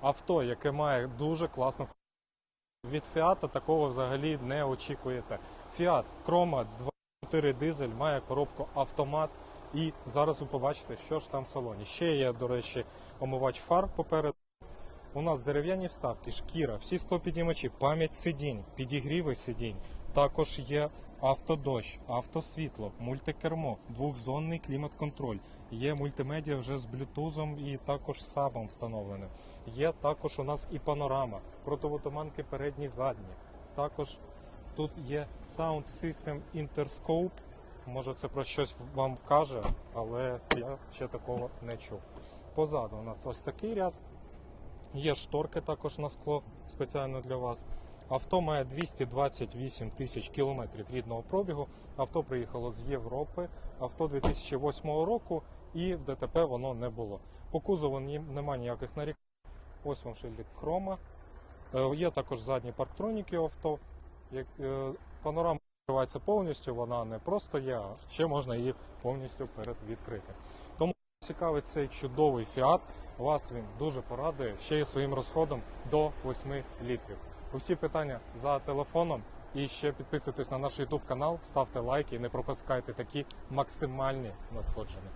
авто, яке має дуже класну від Фіата такого взагалі не очікуєте. Фіат Крома 2.4 дизель має коробку автомат. І зараз ви побачите, що ж там в салоні. Ще є, до речі, омивач фар попереду. У нас дерев'яні вставки, шкіра, всі склопіднімачі, пам'ять сидінь, підігріви сидінь. Також є автодощ, автосвітло, мультикермо, двохзонний клімат-контроль. Є мультимедіа вже з блютузом і також сабом встановлене. Є також у нас і панорама, противотуманки передні, задні. Також тут є Sound System Interscope. Може це про щось вам каже, але я ще такого не чув. Позаду у нас ось такий ряд. Є шторки також на скло спеціально для вас. Авто має 228 тисяч кілометрів рідного пробігу. Авто приїхало з Європи. Авто 2008 року і в ДТП воно не було. По кузову немає ніяких нарікань. Ось вам шильдик хрома. Е, Є також задні парктроніки авто. Е, Панорама відкривається повністю, вона не просто є, а ще можна її повністю передвідкрити. Тому цікавить цей чудовий фіат. Вас він дуже порадує ще й своїм розходом до 8 літрів. Усі питання за телефоном. І ще підписуйтесь на наш YouTube канал, ставте лайки і не пропускайте такі максимальні надходження.